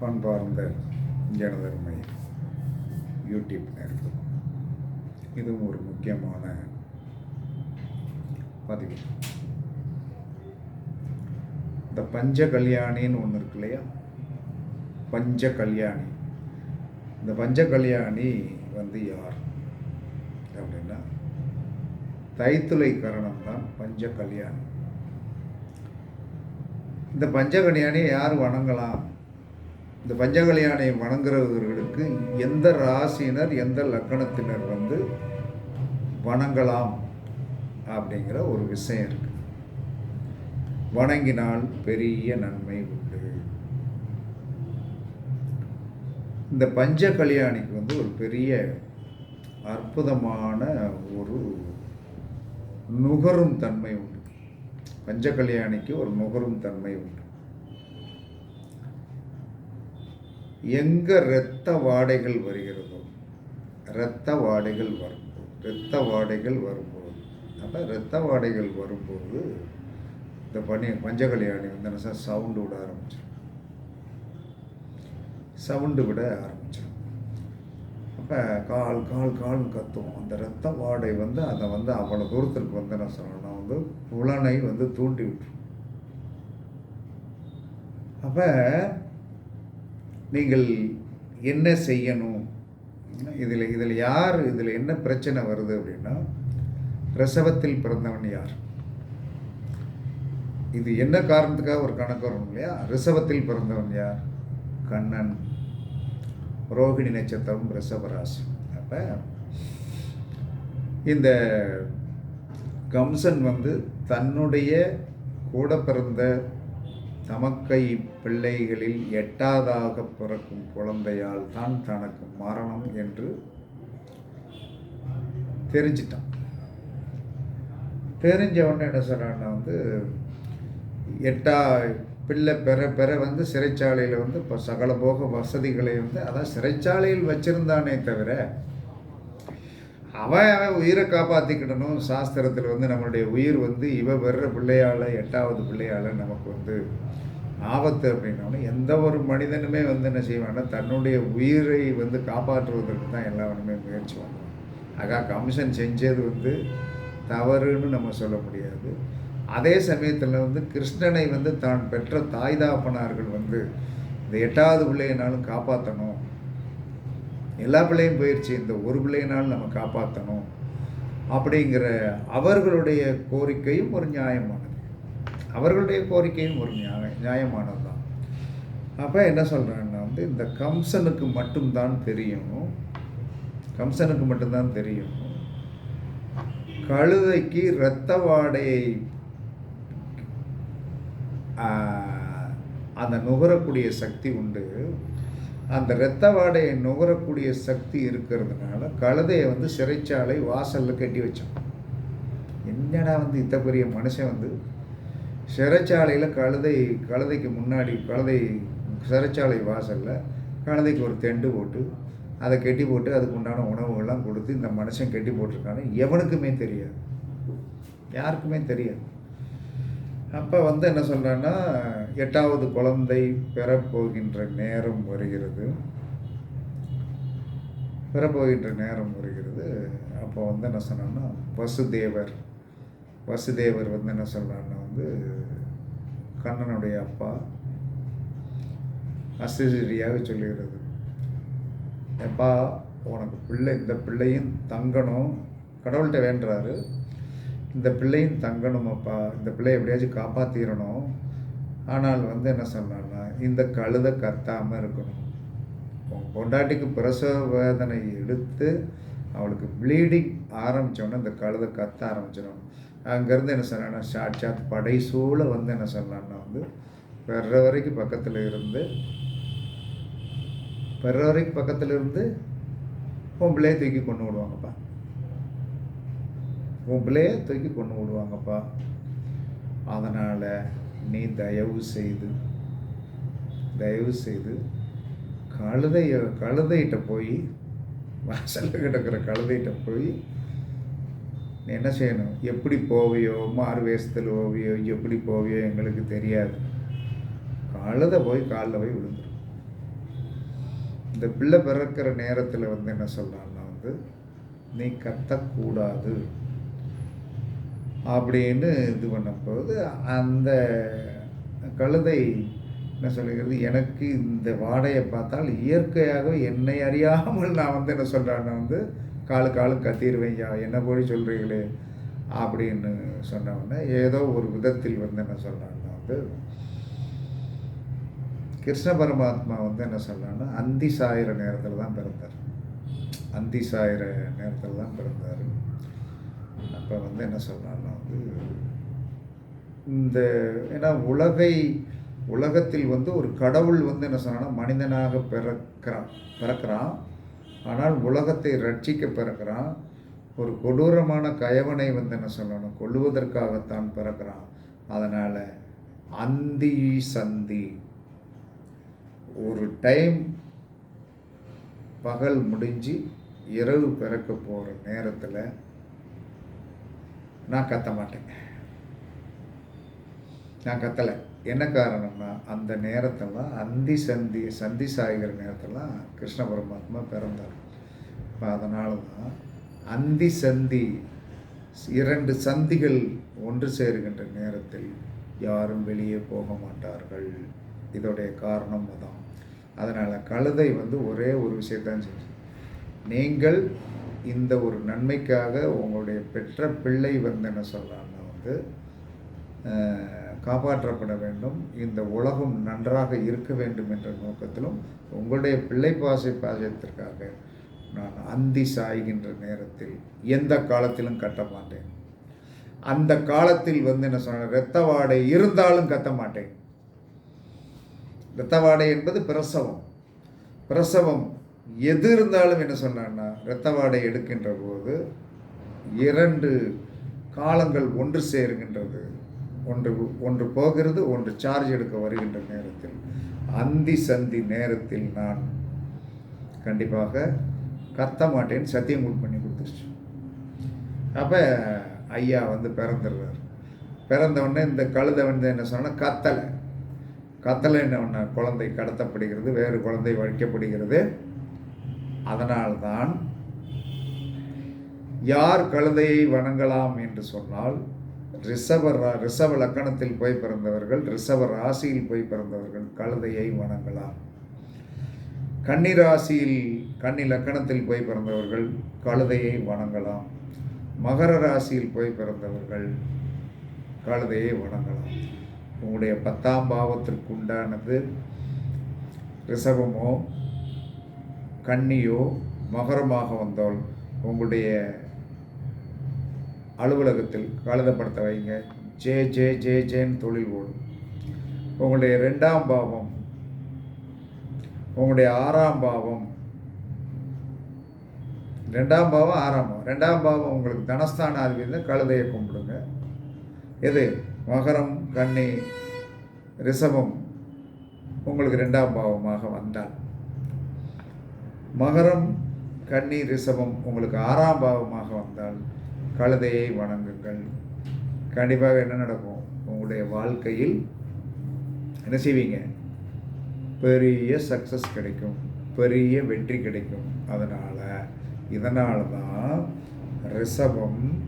பண்பார்ந்த ஜனதர்மை YouTube நேரத்தில் இதுவும் ஒரு முக்கியமான பதிவு. இந்த பஞ்ச கல்யாணின்னு ஒன்று இருக்கு இல்லையா? பஞ்ச கல்யாணி இந்த பஞ்ச கல்யாணி வந்து யார்? அப்படின்னா தைத்துளை கரணம் தான் பஞ்ச கல்யாணி இந்த பஞ்ச கல்யாணியை யார் வணங்கலாம்? இந்த பஞ்ச கல்யாணியை வணங்குறவர்களுக்கு எந்த ராசியினர் எந்த லக்கணத்தினர் வந்து வணங்கலாம் அப்படிங்கிற ஒரு விஷயம் இருக்கு. வணங்கினால் பெரிய நன்மை உண்டு. இந்த பஞ்ச கல்யாணிக்கு வந்து ஒரு பெரிய அற்புதமான ஒரு நுகரும் தன்மை உண்டு. பஞ்ச கல்யாணிக்கு ஒரு நுகரும் தன்மை உண்டு. எங்கே இரத்த வாடைகள் வருகிறதோ இரத்த வாடைகள் வரும்போது இரத்த வாடைகள் வரும்போது அப்போ இரத்த வாடைகள் வரும்போது இந்த பனி பஞ்சகல்யாணி வந்து என்ன சார் சவுண்டு விட ஆரம்பிச்சிடும் சவுண்டு விட ஆரம்பிச்சிடும் அப்போ கால் கால் கால் கத்தும் அந்த ரத்த வாடை வந்து அதை வந்து அவ்வளோ தூரத்திற்கு வந்து என்ன சொல்லணும்னா வந்து புலனை வந்து தூண்டி விட்டுரும் அப்போ நீங்கள் என்ன செய்யணும்? இதில் இதில் யார் இதில் என்ன பிரச்சனை வருது அப்படின்னா பிரசவத்தில் பிறந்தவன் யார்? இது என்ன காரணத்துக்காக ஒரு கணக்கு வரும் இல்லையா? ரிசவத்தில் பிறந்தவன் யார்? கண்ணன். ரோகிணி நட்சத்திரம் ரிஷபராசி அப்போ இந்த கம்சன் வந்து தன்னுடைய கூட பிறந்த தமக்கை பிள்ளைகளில் எட்டாவதாக பிறக்கும் குழந்தையால் தான் தனக்கு மரணம் என்று தெரிஞ்சிட்டான். தெரிஞ்சவொடனே என்ன சொல்கிறான்னா வந்து எட்டா பிள்ளை பெற பெற வந்து சிறைச்சாலையில் வந்து இப்போ சகல போக வசதிகளை வந்து அதான் சிறைச்சாலையில் வச்சுருந்தானே தவிர அவன் அவன் உயிரை காப்பாற்றிக்கிடணும் சாஸ்திரத்தில் வந்து நம்மளுடைய உயிர் வந்து இவ பெற பிள்ளையால் எட்டாவது பிள்ளையால் நமக்கு வந்து ஆபத்து அப்படின்னோடனே எந்த ஒரு மனிதனுமே வந்து என்ன செய்வான்னா தன்னுடைய உயிரை வந்து காப்பாற்றுவதற்கு தான் எல்லாருமே முயற்சி பண்ணுவான் ஆகா கமிஷன் செஞ்சது வந்து தவறுன்னு நம்ம சொல்ல முடியாது. அதே சமயத்தில் வந்து கிருஷ்ணனை வந்து தான் பெற்ற தாய் தாப்பனார்கள் வந்து இந்த எட்டாவது பிள்ளையினாலும் காப்பாற்றணும் எல்லா பிள்ளையும் போயிடுச்சு இந்த ஒரு பிள்ளையினாலும் நம்ம காப்பாற்றணும் அப்படிங்கிற அவர்களுடைய கோரிக்கையும் ஒரு நியாயமானது. அவர்களுடைய கோரிக்கையும் ஒரு நியாய நியாயமானது தான் அப்போ என்ன சொல்கிறேன்னா வந்து இந்த கம்சனுக்கு மட்டும்தான் தெரியும். கம்சனுக்கு மட்டும்தான் தெரியும். கழுதைக்கு இரத்த வாடையை அந்த நுகரக்கூடிய சக்தி உண்டு. அந்த இரத்த வாடையை நுகரக்கூடிய சக்தி இருக்கிறதுனால கழுதையை வந்து சிறைச்சாலை வாசலில் கட்டி வச்சான். என்னடா வந்து இத்த பெரிய மனுஷன் வந்து சிறைச்சாலையில் கழுதை கழுதைக்கு முன்னாடி கழுதை சிறைச்சாலை வாசலில் கழுதைக்கு ஒரு தெண்டு போட்டு அதை கெட்டி போட்டு அதுக்கு உண்டான உணவுகள்லாம் கொடுத்து இந்த மனுஷன் கெட்டி போட்டிருக்கான்னு எவனுக்குமே தெரியாது. யாருக்குமே தெரியாது. அப்போ வந்து என்ன சொல்கிறான்னா எட்டாவது குழந்தை பெறப்போகின்ற நேரம் வருகிறது. பெறப்போகின்ற நேரம் வருகிறது. அப்போ வந்து என்ன சொன்னான்னா வசுதேவர் வசுதேவர் வந்து என்ன சொல்கிறான்னா வந்து கண்ணனுடைய அப்பா அசிரியாக சொல்லுகிறது எப்பா உனக்கு பிள்ளை இந்த பிள்ளையும் தங்கணும் கடவுள்கிட்ட வேண்டுறாரு. இந்த பிள்ளையும் தங்கணும் அப்பா இந்த பிள்ளையை எப்படியாச்சும் காப்பாற்றிடணும் ஆனால் வந்து என்ன சொன்னான்னா இந்த கழுதை கத்தாமல் இருக்கணும். உன் பொண்டாட்டிக்கு பிரசவ வேதனை எடுத்து அவளுக்கு ப்ளீடிங் ஆரம்பித்தோன்னே இந்த கழுதை கத்த ஆரம்பிச்சிடும் அங்கேருந்து என்ன சொன்னான்னா சாட்சாத் படை சூழ வந்து என்ன சொன்னான்னா வந்து பெற வரைக்கும் பக்கத்தில் இருந்து பெற வரைக்கும் பக்கத்தில் இருந்து உன் பிள்ளையை தூக்கி கொண்டு விடுவாங்கப்பா உன் பிள்ளையை தூக்கி கொண்டு விடுவாங்கப்பா அதனால் நீ தயவு செய்து தயவு செய்து கழுதைய கழுதைகிட்ட போய் வாசலில் கிடக்கிற கழுதைகிட்ட போய் நீ என்ன செய்யணும்? எப்படி போவியோ? மாறு வேஷத்தில் ஓவியோ எப்படி போவியோ? எங்களுக்கு தெரியாது. கழுதை போய் காலில் போய் விழுந்துடும் இந்த பிள்ளை பிறக்கிற நேரத்தில் வந்து என்ன சொல்கிறான்னா வந்து நீ கத்தக்கூடாது. அப்படின்னு இது பண்ணும்போது அந்த கழுதை என்ன சொல்லுகிறது எனக்கு இந்த வாடையை பார்த்தால் இயற்கையாகவே என்னை அறியாமல் நான் வந்து என்ன சொல்கிறேன்னா வந்து காலு காலு கத்திடுவேன் என்ன போய் சொல்கிறீங்களே அப்படின்னு சொன்னவுடனே ஏதோ ஒரு விதத்தில் வந்து என்ன சொல்கிறான்னா வந்து கிருஷ்ண பரமாத்மா வந்து என்ன சொல்கிறான்னா அந்தி சாயிற நேரத்தில் தான் பிறந்தார். அந்தி சாயிற நேரத்தில் தான் பிறந்தார். அப்போ வந்து என்ன சொல்கிறான்னா வந்து இந்த ஏன்னா உலகை உலகத்தில் வந்து ஒரு கடவுள் வந்து என்ன சொன்னால் மனிதனாக பிறக்கிறான் பிறக்கிறான். ஆனால் உலகத்தை ரட்சிக்க பிறக்கிறான். ஒரு கொடூரமான கயவனை வந்து என்ன சொல்லணும்? கொள்ளுவதற்காகத்தான் பிறக்கிறான். அதனால் அந்தி சந்தி. ஒரு டைம் பகல் முடிஞ்சு இரவு பிறக்க போகிற நேரத்தில் நான் கத்த மாட்டேன் நான் கத்தலை. என்ன காரணம்னா அந்த நேரத்தெல்லாம் அந்தி சந்தி சந்தி சாய்கிற நேரத்தெல்லாம் கிருஷ்ண பரமாத்மா பிறந்தார். இப்போ அதனால தான் அந்தி சந்தி இரண்டு சந்திகள் ஒன்று சேருகின்ற நேரத்தில் யாரும் வெளியே போக மாட்டார்கள். இதோடைய காரணம் அதான். அதனால் கழுதை வந்து ஒரே ஒரு விஷயத்தான் செஞ்சு நீங்கள் இந்த ஒரு நன்மைக்காக உங்களுடைய பெற்ற பிள்ளை வந்து என்ன சொல்கிறாங்கன்னா வந்து காப்பாற்றப்பட வேண்டும். இந்த உலகம் நன்றாக இருக்க வேண்டும் என்ற நோக்கத்திலும் உங்களுடைய பிள்ளை பாசை பாசத்திற்காக நான் அந்தி சாய்கின்ற நேரத்தில் எந்த காலத்திலும் கட்ட மாட்டேன். அந்த காலத்தில் வந்து என்ன சொன்ன இரத்த வாடை இருந்தாலும் கத்த மாட்டேன். இரத்த வாடை என்பது பிரசவம். பிரசவம் எது இருந்தாலும் என்ன சொன்னான்னா இரத்த வாடை எடுக்கின்ற போது இரண்டு காலங்கள் ஒன்று சேருகின்றது. ஒன்று ஒன்று போகிறது ஒன்று சார்ஜ் எடுக்க வருகின்ற நேரத்தில். அந்தி சந்தி நேரத்தில் நான் கண்டிப்பாக கத்த மாட்டேன்னு சத்தியம் பண்ணி கொடுத்துருச்சு. அப்போ ஐயா வந்து பிறந்துடுறார். பிறந்தவொடனே இந்த கழுதை வந்து என்ன சொன்னால் கத்தலை. கத்தலை என்ன ஒன்று குழந்தை கடத்தப்படுகிறது வேறு குழந்தை வழிக்கப்படுகிறது. அதனால்தான் யார் கழுதையை வணங்கலாம்? என்று சொன்னால் ரிஷப ரா ரிஷப லக்கணத்தில் போய் பிறந்தவர்கள் ரிஷப ராசியில் போய் பிறந்தவர்கள் கழுதையை வணங்கலாம். கன்னி ராசியில் கன்னி லக்கணத்தில் போய் பிறந்தவர்கள் கழுதையை வணங்கலாம். மகர ராசியில் போய் பிறந்தவர்கள் கழுதையை வணங்கலாம். உங்களுடைய பத்தாம் பாவத்திற்கு உண்டானது ரிஷபமோ கன்னியோ மகரமாக வந்தால் உங்களுடைய அலுவலகத்தில் கழுதப்படுத்த வைங்க. ஜே ஜே ஜே ஜேன்னு தொழில் ஓடும். உங்களுடைய ரெண்டாம் பாவம் உங்களுடைய ஆறாம் பாவம் ரெண்டாம் பாவம் ஆறாம் பாவம். ரெண்டாம் பாவம் உங்களுக்கு தனஸ்தான அதிபதி கழுதையை கும்பிடுங்க. எது? மகரம் கன்னி ரிஷபம் உங்களுக்கு ரெண்டாம் பாவமாக வந்தால். மகரம் கன்னி ரிஷபம் உங்களுக்கு ஆறாம் பாவமாக வந்தால். கழுதையை வணங்குங்கள். கண்டிப்பாக என்ன நடக்கும்? உங்களுடைய வாழ்க்கையில் என்ன செய்வீங்க? பெரிய சக்ஸஸ் கிடைக்கும். பெரிய வெற்றி கிடைக்கும். அதனால் இதனால தான் ரிஷபம்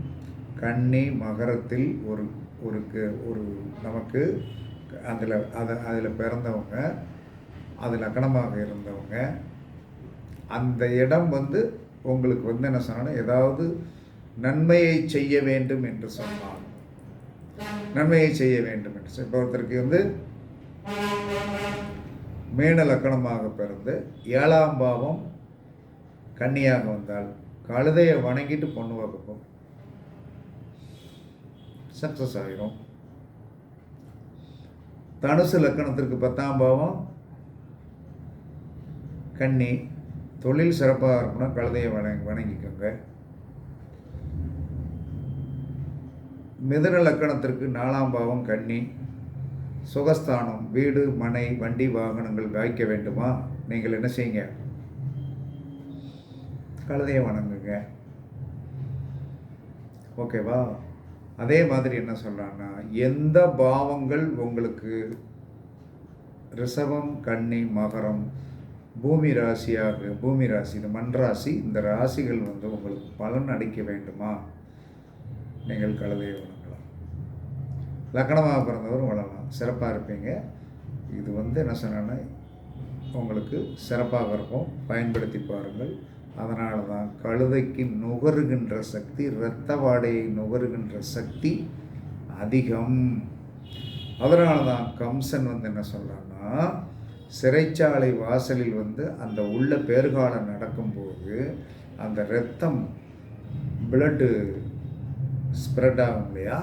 கன்னி மகரத்தில் ஒரு ஒரு க- ஒரு நமக்கு அதில் அதை அதில் பிறந்தவங்க அது லக்கணமாக இருந்தவங்க அந்த இடம் வந்து உங்களுக்கு வந்து என்ன சொன்னால் ஏதாவது நன்மையை செய்ய வேண்டும் என்று சொன்னால் நன்மையை செய்ய வேண்டும் என்று இப்போ ஒருத்தருக்கு வந்து மீன லக்கணமாக பிறந்து ஏழாம் பாவம் கன்னியாக வந்தால் கழுதையை வணங்கிட்டு பொண்ணு வகுப்போம் சக்ஸஸ் ஆகிரும் தனுசு லக்கணத்திற்கு பத்தாம் பாவம் கன்னி தொழில் சிறப்பாக இருக்கணும்னா கழுதையை வணங்கி வணங்கிக்கோங்க. மிதுன லக்கணத்திற்கு நாலாம் பாவம் கன்னி சுகஸ்தானம் வீடு மனை வண்டி வாகனங்கள் வாய்க்க வேண்டுமா? நீங்கள் என்ன செய்யுங்க? கழுதையை வணங்குங்க. ஓகேவா? அதே மாதிரி என்ன சொல்கிறான்னா எந்த பாவங்கள் உங்களுக்கு ரிஷபம் கன்னி மகரம் பூமி ராசியாக பூமி ராசி இந்த மண் ராசி இந்த ராசிகள் வந்து உங்களுக்கு பலன் அடிக்க வேண்டுமா? நீங்கள் கழுதையை லக்கணமாக பிறந்தவரும் வளரலாம். சிறப்பாக இருப்பீங்க. இது வந்து என்ன சொன்னேன்னா உங்களுக்கு சிறப்பாக இருக்கும். பயன்படுத்தி பாருங்கள். அதனால தான் கழுதைக்கு நுகருகின்ற சக்தி இரத்த வாடையை நுகருகின்ற சக்தி அதிகம். அதனால தான் கம்சன் வந்து என்ன சொல்கிறான்னா சிறைச்சாலை வாசலில் வந்து அந்த உள்ள பேர்காலம் நடக்கும்போது அந்த இரத்தம் பிளட்டு ஸ்ப்ரெட் ஆகும் இல்லையா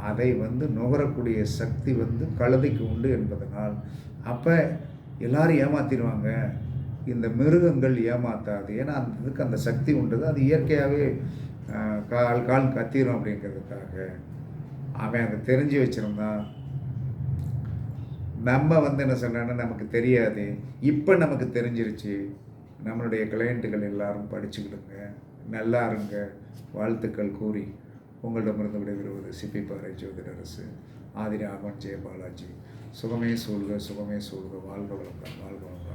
அதை வந்து நுகரக்கூடிய சக்தி வந்து கழுதைக்கு உண்டு என்பதனால் அப்போ எல்லாரும் ஏமாத்திடுவாங்க. இந்த மிருகங்கள் ஏமாத்தாது. ஏன்னா அந்த இதுக்கு அந்த சக்தி உண்டுது அது இயற்கையாகவே கால் கால் கத்திரும் அப்படிங்கிறதுக்காக. அவன் அதை தெரிஞ்சு வச்சுருந்தான். நம்ம வந்து என்ன சொல்கிறேன்னா நமக்கு தெரியாது. இப்போ நமக்கு தெரிஞ்சிருச்சு. நம்மளுடைய கிளையண்ட்டுகள் எல்லாரும் படிச்சுக்கிடுங்க. நல்லா இருங்க. வாழ்த்துக்கள் கூறி. உங்களிடமிருந்து விடைபெறுவது சிப்பி பாறை ஜோதிடரசு ஆதிரி ஆகவன் ஜெய பாலாஜி சுகமே சூழ்க சுகமே சூழ்க. வாழ்க வளங்கள் வாழ்க வளங்கள்